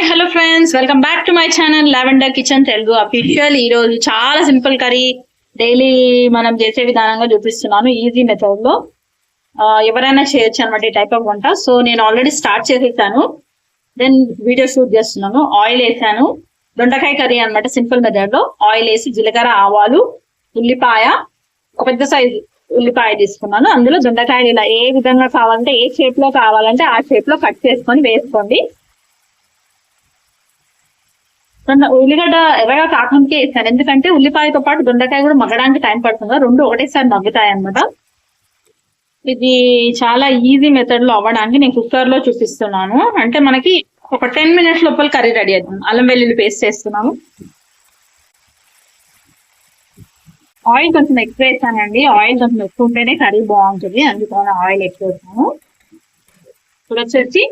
Hi hello friends welcome back to my channel lavender kitchen Telugu official ఈ రోజు చాలా simple curry daily మనం చేసే విధానంగా చూపిస్తున్నాను. ఈజీ మెథడ్లో. ఎవరైనా చేయొచ్చు అనమాట ఈ టైప్ ఆఫ్ వంట. సో నేను ఆల్రెడీ స్టార్ట్ చేసేసాను. దెన్ వీడియో షూట్ చేస్తున్నాను. ఆయిల్ వేసాను. దొండకాయ కర్రీ అన్నమాట సింపుల్ మెథడ్లో. ఆయిల్ వేసి జీలకర్ర ఆవాలు ఉల్లిపాయ ఒక పెద్ద సైజు ఉల్లిపాయ తీసుకున్నాను. అందులో దొండకాయలు ఇలా ఏ విధంగా కావాలంటే ఏ షేప్లో కావాలంటే ఆ షేప్లో కట్ చేసుకొని వేసుకోండి. ఉల్లిగడ్డ ఎర్రగా కాకంకి వేస్తాను ఎందుకంటే ఉల్లిపాయతో పాటు దొండకాయ కూడా మగ్గడానికి టైం పడుతుంది రెండు ఒకటేసారి మగ్గుతాయి అనమాట ఇది చాలా ఈజీ మెథడ్లో అవ్వడానికి నేను కుక్కర్లో చూపిస్తున్నాను. అంటే మనకి ఒక టెన్ మినిట్స్ లోపల కర్రీ రెడీ అవుతుంది అల్లం వెల్లుల్లి పేస్ట్ చేస్తున్నాము. ఆయిల్ కొంచెం ఎక్కువ వేసానండి. ఆయిల్ కొంచెం ఎక్కువ ఉంటేనే కర్రీ బాగుంటుంది. అందుకని ఆయిల్ ఎక్కువ వేసాను. ఇప్పుడు వచ్చేసి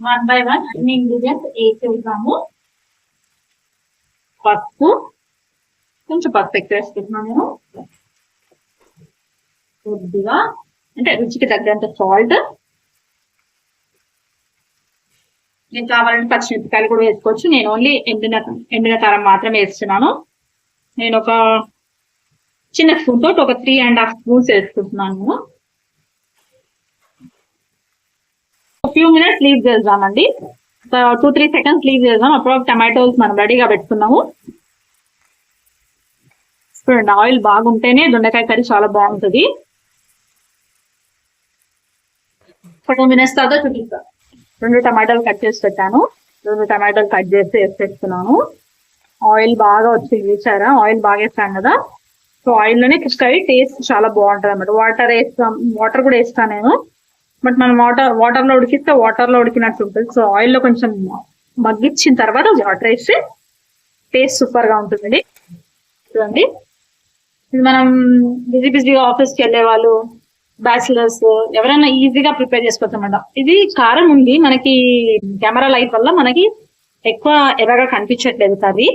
వన్ బై వన్ అన్ని ఇంగ్రీడియంట్స్ వేసేసాము పసుపు. కొంచెం పసుపు ఎక్కువ వేసుకుంటున్నాను నేను. కొద్దిగా. అంటే రుచికి తగ్గంత సాల్ట్ నేను కావాలంటే పచ్చిమిరపకాయలు కూడా వేసుకోవచ్చు. నేను ఓన్లీ ఎండిన ఎండిన తరం మాత్రమే వేస్తున్నాను. నేను ఒక చిన్న స్పూన్ తోటి ఒక త్రీ అండ్ హాఫ్ స్పూన్స్ వేసుకుంటున్నాను ఫ్యూ మినిట్స్ లీవ్ చేద్దామండి. టూ త్రీ సెకండ్స్ లీవ్ చేద్దాం. అప్పుడు టమాటోస్ మనం రెడీగా పెట్టుకున్నాము. చూడండి ఆయిల్ బాగుంటేనే దొండకాయ కర్రీ చాలా బాగుంటుంది. ఫోర్ మినిట్స్ తర్వాత చూపిస్తా. రెండు టమాటాలు కట్ చేసి పెట్టాను. రెండు టమాటాలు కట్ చేసి వేసేస్తున్నాను. ఆయిల్ బాగా వచ్చి చూసారా? ఆయిల్ బాగా వేస్తాను కదా. సో ఆయిల్లోనే ఫిష్ కర్రీ టేస్ట్ చాలా బాగుంటుంది అన్నమాట వాటర్ వేస్తాం వాటర్ కూడా వేస్తాను నేను. బట్ మనం వాటర్ వాటర్లో ఉడికిస్తే వాటర్లో ఉడికినట్టు ఉంటుంది. సో ఆయిల్లో కొంచెం మగ్గించిన తర్వాత వాటర్ వేస్తే టేస్ట్ సూపర్గా ఉంటుందండి. చూడండి. ఇది మనం బిజీ బిజీగా ఆఫీస్కి వెళ్ళే వాళ్ళు బ్యాచిలర్స్ ఎవరైనా ఈజీగా ప్రిపేర్ చేసుకోవచ్చు అనమాట ఇది కారం ఉంది మనకి కెమెరా లైట్ వల్ల మనకి ఎక్కువ ఎర్రగా కనిపించట్లేదు కర్రీ.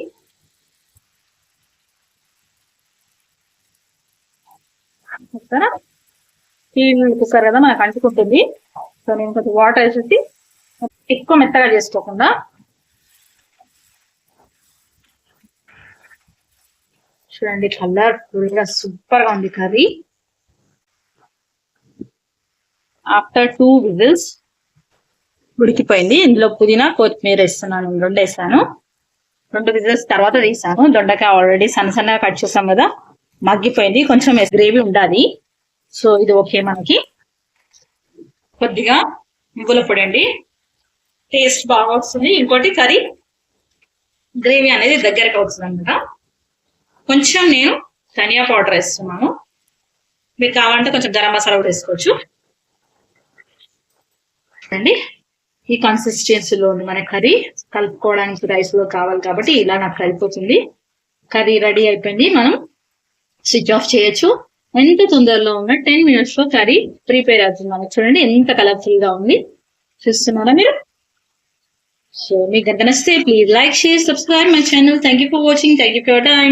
చెప్తారా స్టీల్ కుక్కర్ కదా మనకు అంటుకుంటుంది. సో నేను కొంచెం వాటర్ వేసేసి ఎక్కువ మెత్తగా చేసుకోకుండా చూడండి కలర్ సూపర్గా ఉంది కర్రీ. ఆఫ్టర్ టూ విజిల్స్ ఉడికిపోయింది. ఇందులో పుదీనా కొత్తిమీర వేస్తున్నాను. రెండు వేసాను. రెండు విజిల్స్ తర్వాత తీసాను. దొండకాయ ఆల్రెడీ సన్న సన్నగా కట్ చేసాం కదా. మగ్గిపోయింది. కొంచెం గ్రేవీ ఉండాలి. సో ఇది ఓకే మనకి. కొద్దిగా నువ్వుల పొడి అండి. టేస్ట్ బాగా వస్తుంది. ఇంకోటి కర్రీ. గ్రేవీ అనేది దగ్గరకు అవుతుంది అనమాట కొంచెం నేను ధనియా పౌడర్ వేస్తున్నాను. మీకు కావాలంటే కొంచెం గరం మసాలా కూడా వేసుకోవచ్చు. అండి ఈ కన్సిస్టెన్సీలో ఉంది మన కర్రీ. కలుపుకోవడానికి రైస్లో కావాలి కాబట్టి ఇలా నాకు కలిపోతుంది కర్రీ రెడీ అయిపోయింది. మనం స్విచ్ ఆఫ్ చేయొచ్చు. ఎంత తొందరలో ఉన్న టెన్ మినిట్స్లో కర్రీ ప్రిపేర్ అవుతుంది మనకి చూడండి ఎంత కలర్ఫుల్గా ఉంది. చూస్తున్నారా మీరు? సో మీకు కనుక నచ్చితే please like share subscribe my channel. Thank you for watching thank you for your time